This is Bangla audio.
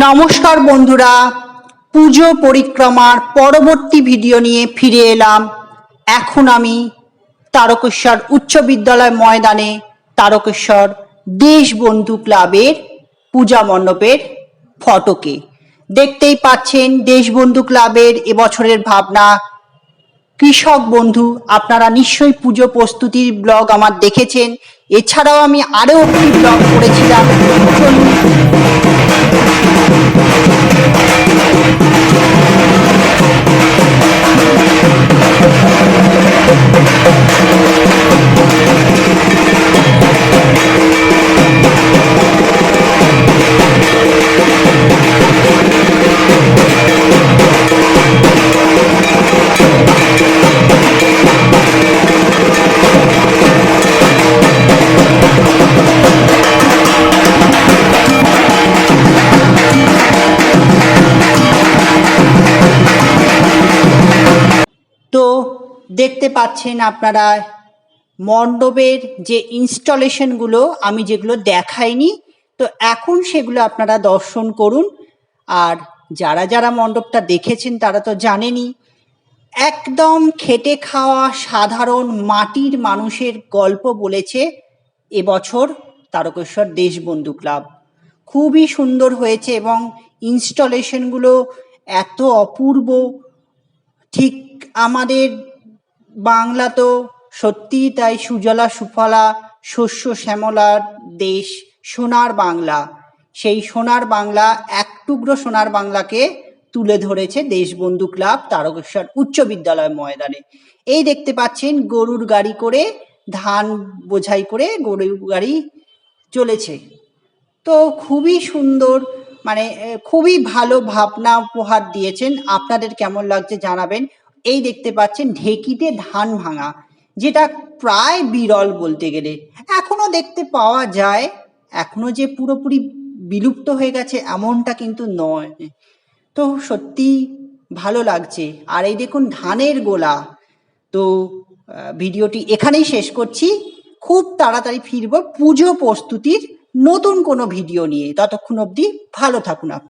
নমস্কার বন্ধুরা, পুজো পরিক্রমার পরবর্তী ভিডিও নিয়ে ফিরে এলাম। এখন আমি তারকেশ্বর উচ্চ বিদ্যালয় ময়দানে তারকেশ্বর দেশবন্ধু ক্লাবের পূজা মণ্ডপের ফটোকে। দেখতেই পাচ্ছেন দেশবন্ধু ক্লাবের এবছরের ভাবনা। কৃষক বন্ধু, আপনারা নিশ্চয়ই পুজো প্রস্তুতির ব্লগ আমার দেখেছেন। এছাড়াও আমি আরও ব্লগ করেছিলাম। দেখতে পাচ্ছেন আপনারা মণ্ডপের যে ইনস্টলেশনগুলো আমি যেগুলো দেখাইনি, তো এখন সেগুলো আপনারা দর্শন করুন। আর যারা যারা মণ্ডপটা দেখেছেন, তারা তো জানেনই, একদম খেটে খাওয়া সাধারণ মাটির মানুষের গল্প বলেছে এবছর তারকেশ্বর দেশবন্ধু ক্লাব। খুবই সুন্দর হয়েছে এবং ইনস্টলেশনগুলো এত অপূর্ব। ঠিক আমাদের বাংলা তো সত্যিই তাই সুজলা সুফলা, শস্য শ্যামলার দেশ, সোনার বাংলা। সেই সোনার বাংলা, এক টুকরো সোনার বাংলাকে তুলে ধরেছে দেশবন্ধু ক্লাব তারকেশ্বর উচ্চ বিদ্যালয় ময়দানে। এই দেখতে পাচ্ছেন গরুর গাড়ি করে, ধান বোঝাই করে গরুর গাড়ি চলেছে। তো খুবই সুন্দর মানে খুবই ভালো ভাবনা উপহার দিয়েছেন। আপনাদের কেমন লাগছে জানাবেন। এই দেখতে পাচ্ছেন ঢেকিতে ধান ভাঙা, যেটা প্রায় বিরল বলতে গেলে। এখনও দেখতে পাওয়া যায়, এখনও যে পুরোপুরি বিলুপ্ত হয়ে গেছে এমনটা কিন্তু নয়। তো সত্যি ভালো লাগছে। আর এই দেখুন ধানের গোলা। তো ভিডিওটি এখানেই শেষ করছি। খুব তাড়াতাড়ি ফিরবো পুজো প্রস্তুতির নতুন কোনো ভিডিও নিয়ে। ততক্ষণ অবধি ভালো থাকুন আপনি।